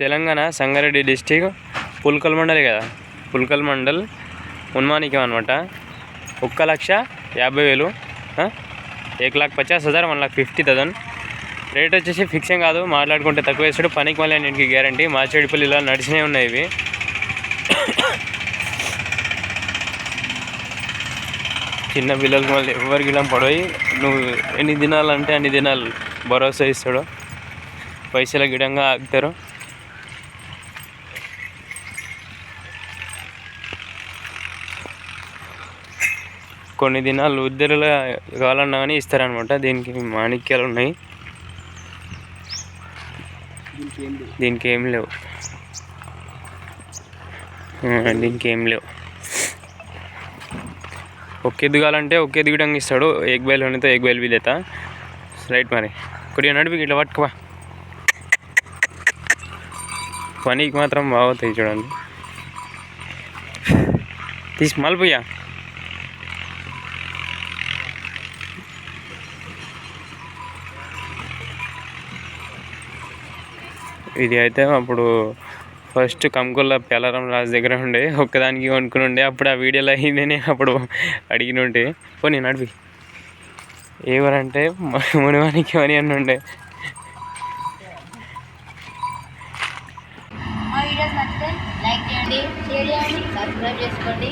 Telangana Sangareddy district Pulkal మండలి కదా. పుల్కల్ మండల్ ఉన్మానికం అనమాట ఒక్క లక్ష యాభై వేలు ఏక్ లాక్ పచాస్ హజార్ one lakh fifty thousand. Rate వచ్చేసి ఫిక్స్ కాదు మాట్లాడుకుంటే తక్కువ వేస్తాడు పనికి మళ్ళీ అన్నింటికి గ్యారంటీ. ఇలా నడిచినవి ఉన్నాయి ఇవి. చిన్న పిల్లలకి మళ్ళీ ఎవరికి ఇలా పడవి నువ్వు ఎన్ని దినాలంటే అన్ని దినాలు భరోసా ఇస్తాడు. పైసల గిడంగా ఆగుతారు. కొన్ని దినాలు ఉద్దరులు కావాలన్నా కానీ ఇస్తారనమాట దీనికి మాణిక్యాలు ఉన్నాయి దీనికి ఏం లేవు దీనికి ఏం లేవు. ఒకే దిగాలంటే ఒకే దిగడానికి ఇస్తాడు. ఎగ్ బయలు ఉన్నతో ఎగ్ బయలు బిదేత రైట్ మరి. కొద్దిగా నడిపి ఇట్లా పట్టుకోవా పనికి మాత్రం బాగుతాయి చూడండి. తీసి మలిపోయా ఇది అయితే అప్పుడు ఫస్ట్ కంకుల పెలరం రాజు దగ్గర ఉండే ఒక్కదానికి కొనుక్కుని ఉండే. అప్పుడు ఆ వీడియోలో అయిందని అప్పుడు అడిగిన ఉంటే పోనీ నడిపి. ఎవరంటే మునివానికి అని అని ఉండే. లైక్ చేయండి షేర్ చేయండి సబ్స్క్రైబ్ చేసుకోండి.